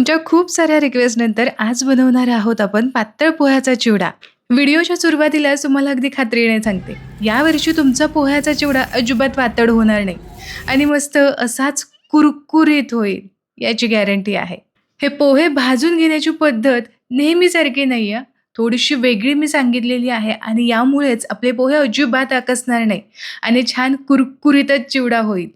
तुमच्या खूप साऱ्या रिक्वेस्टनंतर आज बनवणार आहोत आपण पातळ पोह्याचा चिवडा. व्हिडिओच्या सुरुवातीलाच तुम्हाला अगदी खात्रीने सांगते, यावर्षी तुमचा पोह्याचा चिवडा अजिबात पातळ होणार नाही आणि मस्त असाच कुरकुरीत होईल, याची गॅरंटी आहे. हे पोहे भाजून घेण्याची पद्धत नेहमीसारखी नाही आहे. थोडीशी वेगळी मी सांगितलेली आहे आणि यामुळेच आपले पोहे अजिबात आकसणार नाही आणि छान कुरकुरीतच चिवडा होईल.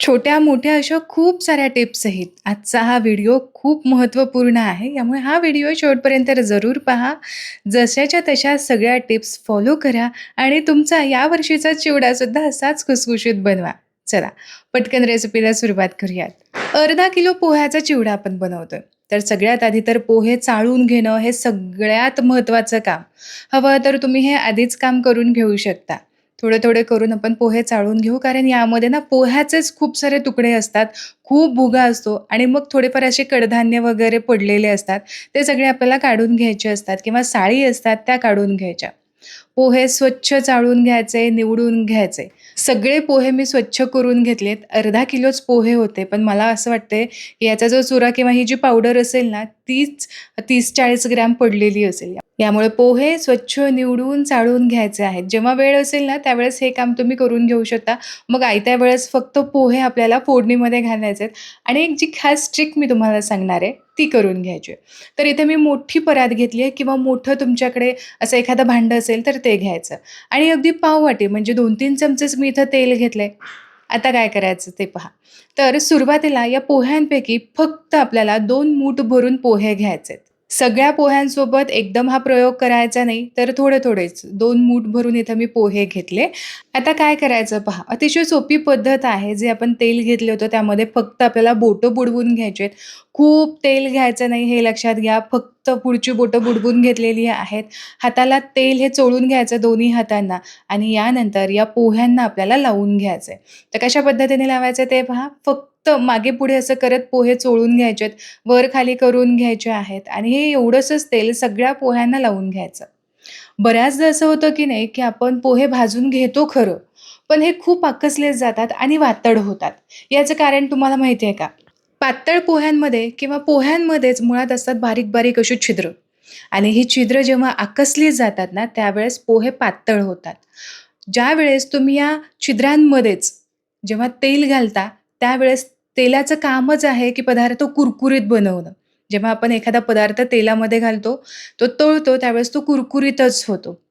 छोट्या-मोठ्या अशा खूप साऱ्या टिप्स आहेत. आजचा हा व्हिडिओ खूप महत्त्वपूर्ण आहे. यामुळे हा व्हिडिओ शेवटपर्यंत जरूर पहा. जशाच्या तशा सगळ्या टिप्स फॉलो करा आणि तुमचा यावर्षीचा चिवडासुद्धा असाच खुसखुशीत बनवा. चला, पटकन रेसिपीला सुरुवात करूयात. अर्धा किलो पोह्याचा चिवडा आपण बनवतोय. तर सगळ्यात आधी तर पोहे चाळून घेणं हे सगळ्यात महत्त्वाचं काम. हवं तर तुम्ही हे आधीच काम करून घेऊ शकता. थोडे-थोडे करून आपण पोहे चाळून घेऊ कारण यामध्ये ना पोह्याचेच खूप सारे तुकडे असतात, खूप भुगा असतो आणि मग थोडेफार असे कडधान्य वगैरे पडलेले असतात. ते सगळे आपल्याला काढून घ्यायचे असतात किंवा साळी असतात त्या काढून घ्यायच्या. पोहे स्वच्छ चाळून घ्यायचे, निवडून घ्यायचे. सगळे पोहे मी स्वच्छ करून घेतलेत. अर्धा किलोच पोहे होते. पण मला असं वाटतंय, की याचा जो चुरा किंवा ही जी पावडर असेल ना, तीच 30-40 ग्रॅम पडलेली असेल. यामुळे पोहे स्वच्छ निवडून चाळून घ्यायचे आहेत. जेव्हा वेळ असेल ना, त्यावेळेस हे काम तुम्ही करून घेऊ शकता. मग आयत्या वेळेस फक्त पोहे आपल्याला फोडणीमध्ये घालायचे आहेत आणि एक जी खास ट्रिक मी तुम्हाला सांगणार आहे, ती करून घ्यायची आहे. तर इथे मी मोठी परात घेतली आहे किंवा मोठं तुमच्याकडे असं एखादं भांडं असेल तर ते घ्यायचं आणि अगदी पाववाटी म्हणजे 2-3 चमचेच मी इथं तेल घेतलंय. आता काय करायचं ते पहा. तर सुरुवातीला या पोह्यांपैकी फक्त आपल्याला दोन मूठ भरून पोहे घ्यायचे आहेत सगळ्या पोह्यांसोबत एकदम हा प्रयोग करायचा नाही, तर थोडे-थोडेच दोन मूठ भरून इथं मी पोहे घेतले. आता काय करायचं पहा. अतिशय सोपी पद्धत आहे. जे आपण तेल घेतले होतं त्यामध्ये फक्त आपल्याला बोटं बुडवून घ्यायचे आहेत. खूप तेल घ्यायचं नाही हे लक्षात घ्या. फक्त पुढची बोटं बुडवून घेतलेली आहेत. हाताला तेल हे चोळून घ्यायचं दोन्ही हातांना आणि यानंतर या पोह्यांना आपल्याला लावून घ्यायचं आहे तर कशा पद्धतीने लावायचं ते पहा. फक्त मागे-पुढे असं करत पोहे चोळून घ्यायचे आहेत. वर-खाली करून घ्यायचे आहेत आणि हे एवढंसंच तेल सगळ्या पोह्यांना लावून घ्यायचं. बऱ्याचदा असं होतं की नाही, की आपण पोहे भाजून घेतो खरं, पण हे खूप आकसले जातात आणि वातड होतात. याचं कारण तुम्हाला माहिती आहे का? पातळ पोह्यांमध्ये किंवा पोह्यांमध्येच मुळात असतात बारीक-बारीक अशी छिद्र आणि ही छिद्र जेव्हा आकसली जातात ना, त्यावेळेस पोहे पातळ होतात. ज्यावेळेस तुम्ही या छिद्रांमध्येच जेव्हा तेल घालता, त्यावेळेस तेलाचं कामच आहे, की पदार्थ कुरकुरीत बनवणं. जेव्हा आपण एखादा पदार्थ तेलामध्ये घालतो, तो तळतो त्यावेळेस तो कुरकुरीतच होतो.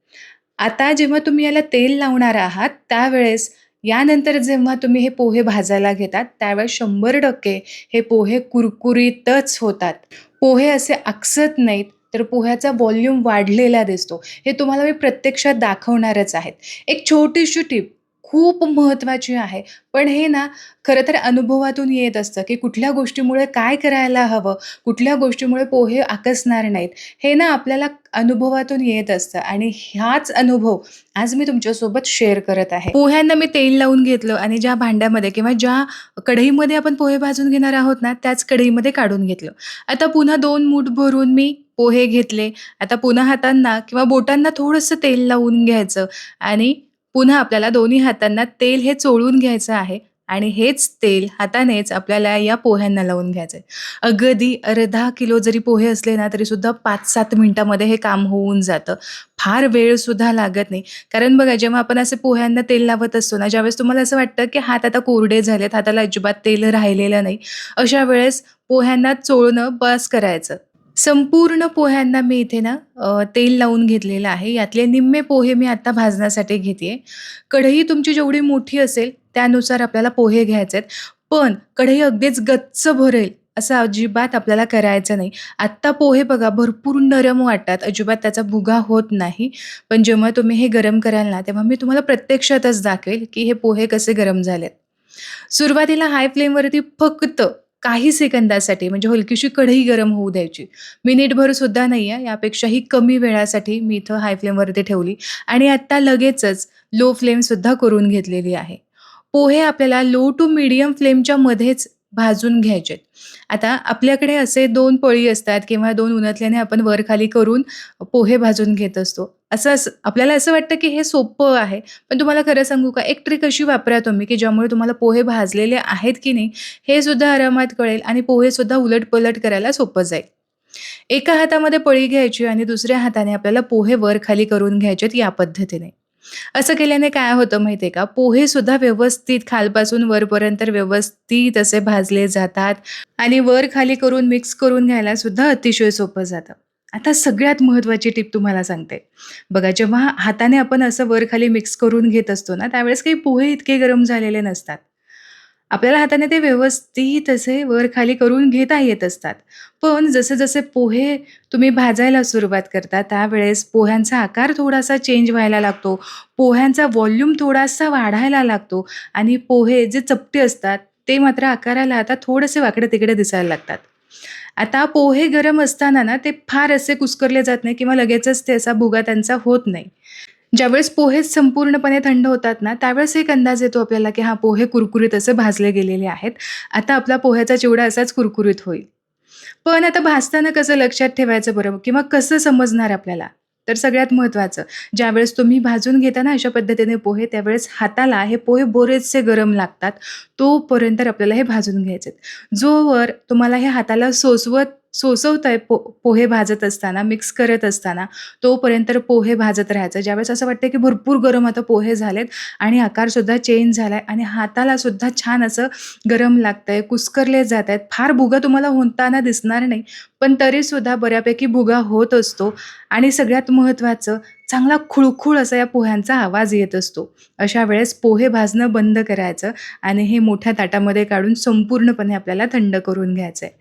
आता जेव्हा तुम्ही याला तेल लावणार आहात, त्यावेळेस यानंतर जेव्हा तुम्ही हे पोहे भाजायला घेतात, त्यावेळेस 100% हे पोहे कुरकुरीतच होतात. पोहे असे आकसत नाहीत, तर पोह्याचा व्हॉल्यूम वाढलेला दिसतो. हे तुम्हाला मी प्रत्यक्षात दाखवणारच आहेत. एक छोटीशी टिप खूप महत्त्वाची आहे. पण हे ना खरं तर अनुभवातून येत असतं, की कुठल्या गोष्टीमुळे काय करायला हवं, कुठल्या गोष्टीमुळे पोहे आकसणार नाहीत. हे ना आपल्याला अनुभवातून येत असतं आणि ह्याच अनुभव आज मी तुमच्यासोबत शेअर करत आहे. पोह्यांना मी तेल लावून घेतलं आणि ज्या भांड्यामध्ये किंवा ज्या कढईमध्ये आपण पोहे भाजून घेणार आहोत ना, त्याच कढईमध्ये काढून घेतलं. आता पुन्हा दोन मूठ भरून मी पोहे घेतले. आता पुन्हा हातांना किंवा बोटांना थोडंसं तेल लावून घ्यायचं आणि पुन्हा आपल्याला दोन्ही हातांना तेल हे चोळून घ्यायचं आहे आणि हेच तेल हातानेच आपल्याला या पोह्यांना लावून घ्यायचं आहे अगदी अर्धा किलो जरी पोहे असले ना, तरीसुद्धा 5-7 मिनिटामध्ये हे काम होऊन जातं. फार वेळसुद्धा लागत नाही. कारण बघा जेव्हा आपण असे पोह्यांना तेल लावत असतो ना, ज्यावेळेस तुम्हाला असं वाटतं, की हात आता कोरडे झालेत, हाताला अजिबात तेल राहिलेलं नाही. अशा वेळेस पोह्यांना चोळणं बस करायचं. संपूर्ण पोह्यांना मी इथे ना अ, तेल लावून घेतलेलं आहे. यातले निम्मे पोहे मी आता भाजण्यासाठी घेतेय. कढई तुमची जेवढी मोठी असेल, त्यानुसार आपल्याला पोहे घ्यायचे आहेत. पण कढई अगदीच गच्च भरेल असं अजिबात आपल्याला करायचं नाही. आत्ता पोहे बघा भरपूर नरम वाटतात, अजिबात त्याचा भुगा होत नाही. पण जेव्हा तुम्ही हे गरम कराल ना, तेव्हा मी तुम्हाला प्रत्यक्षातच दाखवेल, की हे पोहे कसे गरम झालेत. सुरुवातीला हाय फ्लेमवरती फक्त काही सेकंदासाठी म्हणजे हलकीशी कढई गरम होऊ द्यायची. मिनिटभर सुद्धा नाही आहे, यापेक्षाही कमी वेळासाठी मी इथं हाय फ्लेमवरती ठेवली आणि आत्ता लगेचच लो फ्लेमसुद्धा करून घेतलेली आहे. पोहे आपल्याला लो टू मीडियम फ्लेमच्या मध्येच भाजून घ्यायचे आता आपल्याकडे असे दोन पळी असतात किंवा दोन उन्हातल्याने आपण वर-खाली करून पोहे भाजून घेत असतो. असं असं आपल्याला असं वाटतं की हे सोपं आहे. पण तुम्हाला खरं सांगू का, एक ट्रिक अशी वापरा तुम्ही, की ज्यामुळे तुम्हाला पोहे भाजलेले आहेत की नाही, हे सुद्धा आरामात कळेल आणि पोहेसुद्धा उलट-पलट करायला सोपं जाईल. एका हातामध्ये पळी घ्यायची आणि दुसऱ्या हाताने आपल्याला पोहे वर-खाली करून घ्यायचेत या पद्धतीने. असं केल्याने काय होतं माहिती आहे का, पोहेसुद्धा व्यवस्थित खालपासून वरपर्यंत व्यवस्थित असे भाजले जातात आणि वर-खाली करून मिक्स करून घ्यायला सुद्धा अतिशय सोपं जातं. आता सगळ्यात महत्त्वाची टिप तुम्हाला सांगते. बघा, जेव्हा हाताने आपण असं वर-खाली मिक्स करून घेत असतो ना, त्यावेळेस काही पोहे इतके गरम झालेले नसतात. आपल्याला हाताने ते व्यवस्थित असे वर-खाली करून घेता येत असतात. पण जसे-जसे पोहे तुम्ही भाजायला सुरुवात करता, त्यावेळेस पोह्यांचा आकार थोडासा चेंज व्हायला लागतो. पोह्यांचा व्हॉल्यूम थोडासा वाढायला लागतो आणि पोहे जे चपटे असतात, ते मात्र आकाराला आता थोडेसे वाकडे-तिकडे दिसायला लागतात. आता पोहे गरम असताना ना, ते फार असे कुस्करले जात नाही किंवा लगेचच ते असा भुगा त्यांचा होत नाही. ज्यावेळेस पोहे संपूर्णपणे थंड होतात ना, त्यावेळेस एक अंदाज येतो आपल्याला, की हा पोहे कुरकुरीत असे भाजले गेलेले आहेत. आता आपला पोह्याचा चिवडा असाच कुरकुरीत होईल. पण आता भाजताना कसं लक्षात ठेवायचं बरं किंवा कसं समजणार आपल्याला? तर सगळ्यात महत्त्वाचं, ज्यावेळेस तुम्ही भाजून घेता ना अशा पद्धतीने पोहे, त्यावेळेस हाताला हे पोहे बरेचसे गरम लागतात. तोपर्यंत आपल्याला हे भाजून घ्यायचे जोवर तुम्हाला हे हाताला सोसवत सोसवतंय पो पोहे भाजत असताना, मिक्स करत असताना, तोपर्यंत पोहे भाजत राहायचं. ज्यावेळेस असं वाटतं, की भरपूर गरम आता पोहे झालेत आणि आकारसुद्धा चेंज झालाय आणि हाताला सुद्धा छान असं गरम लागतंय, कुस्करले जात आहेत फार भुगा तुम्हाला होताना दिसणार नाही, पण तरीसुद्धा बऱ्यापैकी भुगा होत असतो आणि सगळ्यात महत्त्वाचं, चांगला खुळखुळ असा या पोह्यांचा आवाज येत असतो. अशा वेळेस पोहे भाजणं बंद करायचं आणि हे मोठ्या ताटामध्ये काढून संपूर्णपणे आपल्याला थंड करून घ्यायचं आहे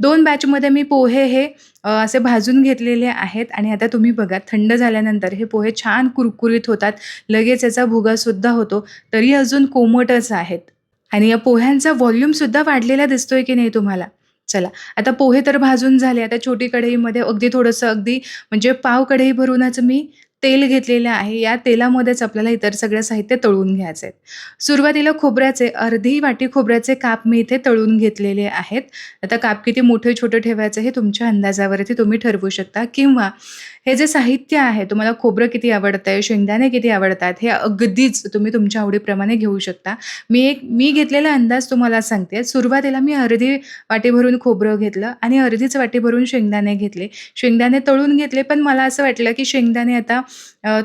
दोन बॅचमध्ये मी पोहे हे असे भाजून घेतलेले आहेत आणि आता तुम्ही बघा थंड झाल्यानंतर हे पोहे छान कुरकुरीत होतात. लगेच याचा भुगासुद्धा होतो. तरी अजून कोमटच आहेत आणि या पोह्यांचा व्हॉल्यूमसुद्धा वाढलेला दिसतोय की नाही तुम्हाला? चला, आता पोहे तर भाजून झाले. आता छोटी कढईमध्ये अगदी थोडंसं अगदी म्हणजे पाव कढई भरूनच मी तेल घेतलेलं आहे. या तेलामध्येच आपल्याला इतर सगळं साहित्य तळून घ्यायचं आहे. सुरुवातीला खोबऱ्याचे अर्धी वाटी खोबऱ्याचे काप मी इथे तळून घेतलेले आहेत. आता काप किती मोठे-छोटे ठेवायचं हे तुमच्या अंदाजावरती तुम्ही ठरवू शकता किंवा हे जे साहित्य आहे, तुम्हाला खोबरं किती आवडतंय, शेंगदाणे किती आवडतात, हे अगदीच तुम्ही तुमच्या आवडीप्रमाणे घेऊ शकता. मी एक मी घेतलेला अंदाज तुम्हाला सांगते. सुरुवातीला मी अर्धी वाटी भरून खोबरं घेतलं आणि अर्धीच वाटी भरून शेंगदाणे घेतले. शेंगदाणे तळून घेतले, पण मला असं वाटलं, की शेंगदाणे आता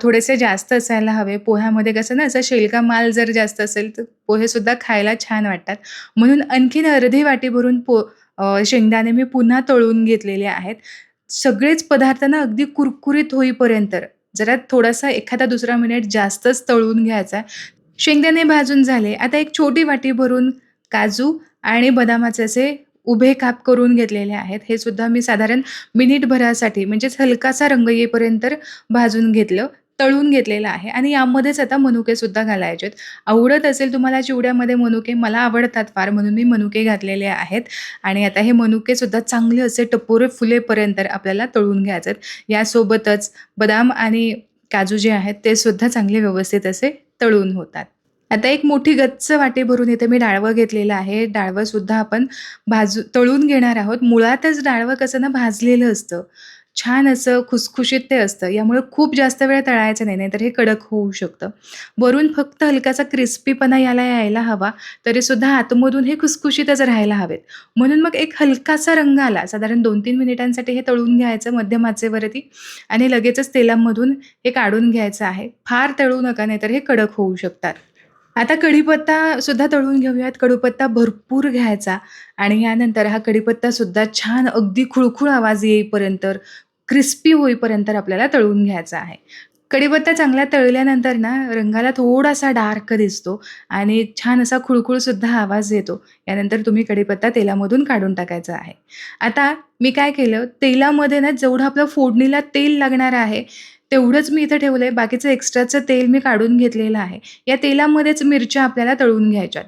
थोडेसे जास्त असायला हवे. पोह्यामध्ये कसं ना, असा शेलका माल जर जास्त असेल, तर पोहेसुद्धा खायला छान वाटतात. म्हणून आणखीन अर्धी वाटी भरून पो शेंगदाणे मी पुन्हा तळून घेतलेले आहेत. सगळेच पदार्थ ना अगदी कुरकुरीत होईपर्यंत जरा थोडासा एखादा दुसरा मिनिट जास्तच तळून घ्यायचा. शेंगदाणे भाजून झाले. आता एक छोटी वाटी भरून काजू आणि बदामाचे असे उभे काप करून घेतलेले आहेत. हे सुद्धा मी साधारण मिनिटभरासाठी म्हणजेच हलकासा रंग येईपर्यंत भाजून घेतलं, तळून घेतलेलं आहे आणि यामध्येच आता मनुकेसुद्धा घालायचे आहेत. आवडत असेल तुम्हाला चिवड्यामध्ये मनुके, मला आवडतात फार म्हणून मी मनुके घातलेले आहेत आणि आता हे मनुकेसुद्धा चांगले असे टपोरे फुलेपर्यंत आपल्याला तळून घ्यायचे आहेत. यासोबतच बदाम आणि काजू जे आहेत, ते सुद्धा चांगले व्यवस्थित असे तळून होतात. आता एक मोठी गच्च वाटी भरून इथे मी डाळवं घेतलेलं आहे. डाळवंसुद्धा आपण भाजू तळून घेणार आहोत. मुळातच डाळवं कसं ना भाजलेलं असतं. छान असं खुसखुशीत ते असतं. यामुळे खूप जास्त वेळ तळायचं नाही, नाहीतर हे कडक होऊ शकतं. वरून फक्त हलकासा क्रिस्पीपणा याला यायला हवा, तरीसुद्धा आतमधून हे खुसखुशीतच राहायला हवेत. म्हणून मग एक हलकासा रंग आला, साधारण 2-3 मिनिटांसाठी हे तळून घ्यायचं मध्यम आचेवरती आणि लगेचच तेलामधून हे काढून घ्यायचं आहे. फार तळू नका, नाहीतर हे कडक होऊ शकतात. आता कढीपत्तासुद्धा तळून घेऊयात. कढीपत्ता भरपूर घ्यायचा आणि यानंतर हा कढीपत्तासुद्धा छान अगदी खुळखुळ आवाज येईपर्यंत, क्रिस्पी होईपर्यंत आपल्याला तळून घ्यायचा आहे. कडीपत्ता चांगला तळल्यानंतर ना रंगाला थोडासा डार्क दिसतो आणि छान असा खुळखुळसुद्धा आवाज येतो. यानंतर तुम्ही कडीपत्ता तेलामधून काढून टाकायचा आहे. आता मी काय केलं, तेलामध्ये ना जेवढं आपलं फोडणीला तेल लागणार आहे, तेवढंच मी इथं ठेवलं आहे बाकीचं एक्स्ट्राचं तेल मी काढून घेतलेलं आहे. या तेलामध्येच मिरच्या आपल्याला तळून घ्यायच्यात.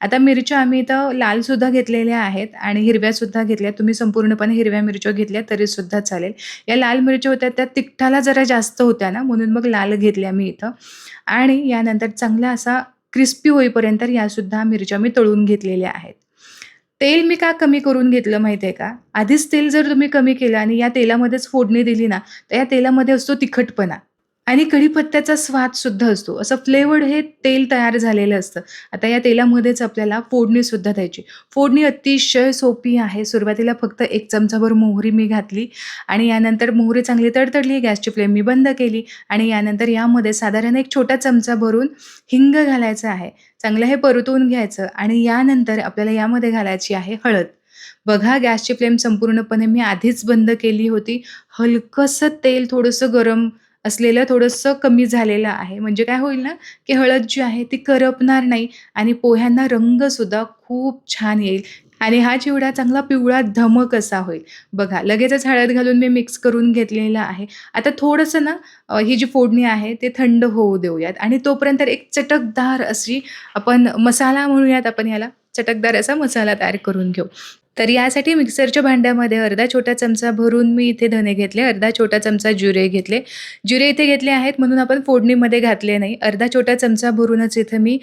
आता मिरच्या आम्ही इथं लालसुद्धा घेतलेल्या आहेत आणि हिरव्यासुद्धा घेतल्या. तुम्ही संपूर्णपणे हिरव्या मिरच्या घेतल्या तरीसुद्धा चालेल. या लाल मिरच्या होत्या त्या तिखटाला जरा जास्त होत्या ना, म्हणून मग लाल घेतल्या मी इथं आणि यानंतर चांगला असा क्रिस्पी होईपर्यंत यासुद्धा मिरच्या मी तळून घेतलेल्या आहेत. तेल मी का कमी करून घेतलं माहिती आहे का? आधीच तेल जर तुम्ही कमी केलं आणि या तेलामध्येच फोडणी दिली ना, तर या तेलामध्ये असतो तिखटपणा आणि कढीपत्त्याचा स्वादसुद्धा असतो. असं फ्लेवर्ड हे तेल तयार झालेलं असतं. आता या तेलामध्येच आपल्याला फोडणीसुद्धा द्यायची. फोडणी अतिशय सोपी आहे. सुरुवातीला फक्त एक चमचाभर मोहरी मी घातली आणि यानंतर मोहरी चांगली तडतडली, गॅसची फ्लेम मी बंद केली आणि यानंतर यामध्ये साधारण एक छोटा चमचा भरून हिंग घालायचं आहे. चांगलं हे परतवून घ्यायचं आणि यानंतर आपल्याला यामध्ये घालायची आहे हळद. बघा गॅसची फ्लेम संपूर्णपणे मी आधीच बंद केली होती. हलकंसं तेल थोडंसं गरम असलेलं थोडंसं कमी झालेलं आहे. म्हणजे काय होईल ना, की हळद जी आहे ती करपणार नाही आणि पोह्यांना रंगसुद्धा खूप छान येईल आणि हा चिवडा चांगला पिवळा धमक असा होईल. बघा लगेचच हळद घालून मी मिक्स करून घेतलेला आहे. आता थोडंसं ना ही जी फोडणी आहे ते थंड होऊ देऊयात आणि तोपर्यंत एक चटकदार अशी आपण मसाला म्हणूयात आपण याला, चटकदार असा मसाला तयार करून घेऊ. तर यासाठी मिक्सरच्या भांड्यामध्ये अर्धा छोटा चमचा भरून मी इथे धने घेतले, अर्धा छोटा चमचा जिरे घेतले. जिरे इथे घेतले आहेत म्हणून आपण फोडणीमध्ये घातले नाही. अर्धा छोटा चमचा भरूनच इथे मी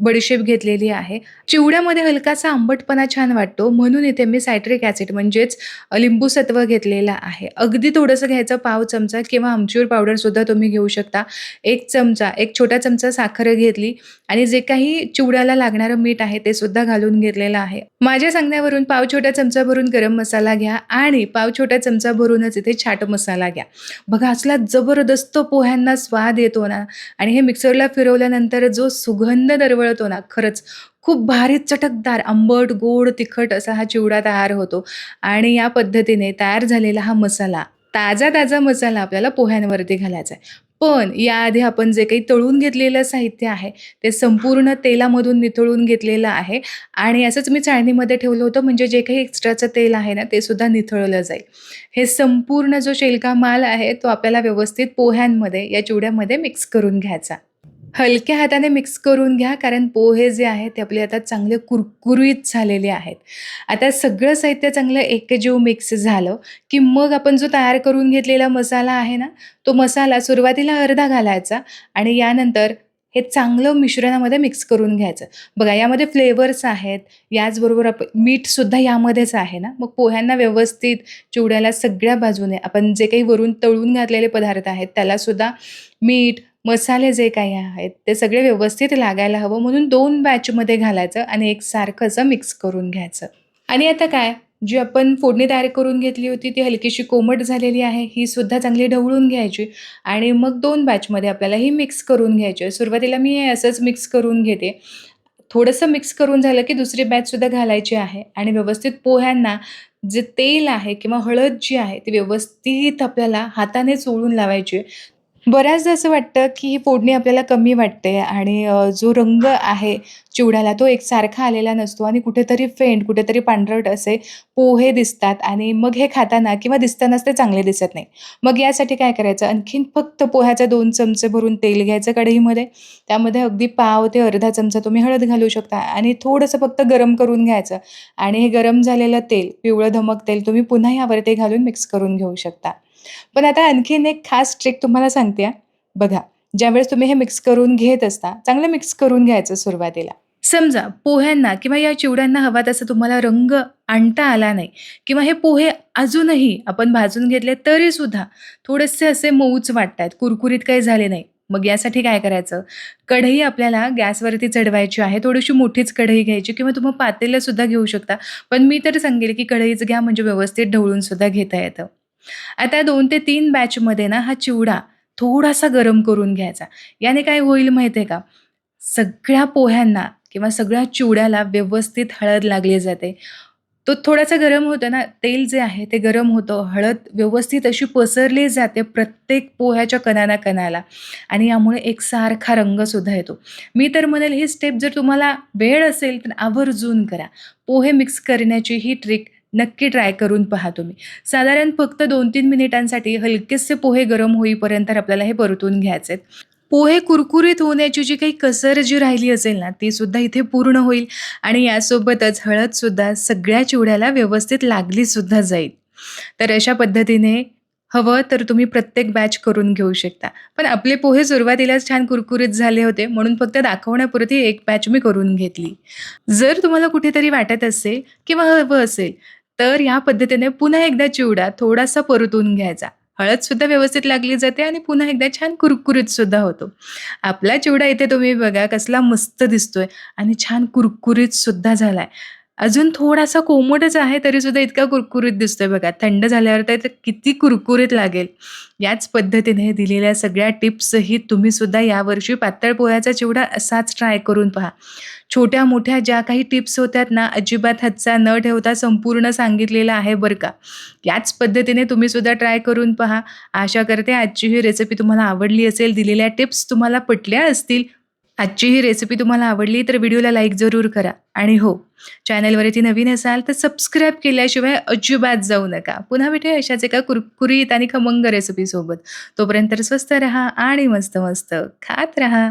बडीशेप घेतलेली आहे. चिवड्यामध्ये हलकासा आंबटपणा छान वाटतो म्हणून इथे मी सायट्रिक ॲसिड म्हणजेच लिंबूसत्व घेतलेलं आहे. अगदी थोडंसं घ्यायचं पाव चमचा किंवा आमचूर पावडरसुद्धा तुम्ही घेऊ शकता. एक चमचा, एक छोटा चमचा साखर घेतली आणि जे काही चिवड्याला लागणारं मीठ आहे ते सुद्धा घालून घेतलेलं आहे. माझ्या सांगण्यावरून पाव छोटा चमचा भरून गरम मसाला घ्या आणि पाव छोटा चमचा भरूनच इथे छाट मसाला घ्या. बघा असला जबरदस्त पोह्यांना स्वाद येतो ना आणि हे मिक्सरला फिरवल्यानंतर जो सुगंध दरवळतो ना, खरंच खूप भारी चटकदार, आंबट, गोड, तिखट असा हा चिवडा तयार होतो आणि या पद्धतीने तयार झालेला हा मसाला, ताजा-ताजा मसाला आपल्याला पोह्यांवरती घालायचा आहे. पण याआधी आपण जे काही तळून घेतलेलं साहित्य आहे, ते संपूर्ण तेलामधून निथळून घेतलेलं आहे आणि असंच मी चाळणीमध्ये ठेवलं होतं म्हणजे जे काही एक्स्ट्राचं तेल आहे ना, ते सुद्धा निथळलं जाईल. हे संपूर्ण जो शेलका माल आहे, तो आपल्याला व्यवस्थित पोह्यांमध्ये, या चिवड्यामध्ये मिक्स करून घ्यायचा. हलक्या हाताने मिक्स करून घ्या कारण पोहे जे आहेत ते आपले आता चांगले कुरकुरीत झालेले आहेत. आता सगळं साहित्य चांगलं एकजीव मिक्स झालं, की मग आपण जो तयार करून घेतलेला मसाला आहे ना, तो मसाला सुरुवातीला अर्धा घालायचा आणि यानंतर हे चांगलं मिश्रणामध्ये मिक्स करून घ्यायचं. बघा यामध्ये फ्लेवर्स आहेत, याचबरोबर आप मीठसुद्धा यामध्येच आहे ना, मग पोह्यांना व्यवस्थित चिवड्याला सगळ्या बाजूने आपण जे काही वरून तळून घातलेले पदार्थ आहेत, त्यालासुद्धा मीठ, मसाले जे काही आहेत, ते सगळे व्यवस्थित लागायला हवं म्हणून दोन बॅचमध्ये घालायचं आणि एक सारखंचं मिक्स करून घ्यायचं. आणि आता काय, जी आपण फोडणी तयार करून घेतली होती ती हलकीशी कोमट झालेली आहे, ही सुद्धा चांगली ढवळून घ्यायची आणि मग दोन बॅचमध्ये आपल्याला ही मिक्स करून घ्यायची आहे. सुरुवातीला मी असंच मिक्स करून घेते. थोडंसं मिक्स करून झालं, की दुसरी बॅचसुद्धा घालायची आहे आणि व्यवस्थित पोह्यांना जे तेल आहे किंवा हळद जी आहे, ती व्यवस्थित आपल्याला हाताने चोळून लावायची आहे. बऱ्याचदा असं वाटतं, की ही फोडणी आपल्याला कमी वाटते आणि अ, जो रंग आहे चिवड्याला तो एकसारखा आलेला नसतो आणि कुठेतरी फेंट, कुठेतरी पांढरट असे पोहे दिसतात आणि मग हे खाताना किंवा दिसतानाच ते चांगले दिसत नाही. मग यासाठी काय करायचं, आणखीन फक्त पोह्याचे 2 चमचे भरून तेल घ्यायचं कढईमध्ये. त्यामध्ये अगदी पाव ते अर्धा चमचा तुम्ही हळद घालू शकता आणि थोडंसं फक्त गरम करून घ्यायचं आणि हे गरम झालेलं तेल, पिवळं धमक तेल तुम्ही पुन्हा यावरती घालून मिक्स करून घेऊ शकता. पण आता आणखीन एक खास ट्रिक तुम्हाला सांगते बघा, ज्यावेळेस तुम्ही हे मिक्स करून घेत असता, चांगलं मिक्स करून घ्यायचं सुरुवातीला. समजा पोह्यांना किंवा या चिवड्यांना हवा तसा तुम्हाला रंग आणता आला नाही किंवा हे पोहे अजूनही आपण भाजून घेतले तरी सुद्धा थोडेसे असे मऊच वाटतायत, कुरकुरीत काही झाले नाही. मग यासाठी काय करायचं, कढई आपल्याला गॅसवरती चढवायची आहे. थोडीशी मोठीच कढई घ्यायची किंवा तुम्ही पातेलंसुद्धा घेऊ शकता. पण मी तर सांगेल, की कढईच घ्या म्हणजे व्यवस्थित ढवळूनसुद्धा घेता येतं. आता दोन ते तीन बॅचमध्ये ना हा चिवडा थोडासा गरम करून घ्यायचा. याने काय होईल माहिती आहे का, सगळ्या पोह्यांना किंवा सगळ्या चिवड्याला व्यवस्थित हळद लागली जाते. तो थोडासा गरम होतो ना, तेल जे आहे ते गरम होतं, हळद व्यवस्थित अशी पसरली जाते प्रत्येक पोह्याच्या कणाना-कणाला आणि यामुळे एक सारखा रंगसुद्धा येतो. मी तर म्हणेल ही स्टेप जर तुम्हाला वेळ असेल तर आवर्जून करा. पोहे मिक्स करण्याची ही ट्रिक नक्की ट्राय करून पहा तुम्ही. साधारण फक्त 2-3 मिनिटांसाठी हलकेसे पोहे गरम होईपर्यंत आपल्याला हे परतून घ्यायचे आहेत. पोहे कुरकुरीत होण्याची जी काही कसर जी राहिली असेल ना, ती सुद्धा इथे पूर्ण होईल आणि यासोबतच हळदसुद्धा सगळ्या चिवड्याला व्यवस्थित लागलीसुद्धा जाईल. तर अशा पद्धतीने हवं तर तुम्ही प्रत्येक बॅच करून घेऊ शकता. पण आपले पोहे सुरुवातीलाच छान कुरकुरीत झाले होते म्हणून फक्त दाखवण्यापुरती एक बॅच मी करून घेतली. जर तुम्हाला कुठेतरी वाटत असेल किंवा हवं असेल, तर या पद्धतीने पुन्हा एकदा चिवडा थोडासा परतून घ्यायचा. हळद सुद्धा व्यवस्थित लागली जाते आणि पुन्हा एकदा छान कुरकुरीत सुद्धा होतो. आपला चिवडा इथे तुम्ही बघा कसला मस्त दिसतोय आणि छान कुरकुरीत सुद्धा झालाय. अजून थोडासा कोमटच आहे तरीसुद्धा इतका कुरकुरीत दिसतोय बघा. थंड झाल्यावर तर किती कुरकुरीत लागेल. याच पद्धतीने दिलेल्या सगळ्या टिप्सही तुम्ही सुद्धा यावर्षी पातळ पोह्याचा चिवडा असाच ट्राय करून पहा. छोट्या-मोठ्या ज्या काही टिप्स होत्यात ना, अजिबात हातचा न ठेवता संपूर्ण सांगितलेलं आहे बरं का. याच पद्धतीने तुम्ही सुद्धा ट्राय करून पहा. आशा करते आजची ही रेसिपी तुम्हाला आवडली असेल, दिलेल्या टिप्स तुम्हाला पटल्या असतील. आजची ही रेसिपी तुम्हाला आवडली तर व्हिडिओला लाईक जरूर करा आणि हो, चॅनलवरती नवीन असाल तर सबस्क्राईब केल्याशिवाय अजिबात जाऊ नका. पुन्हा भेटूया अशाच एका कुरकुरीत आणि खमंग रेसिपीसोबत. तोपर्यंत स्वस्त रहा आणि मस्त-मस्त खात रहा.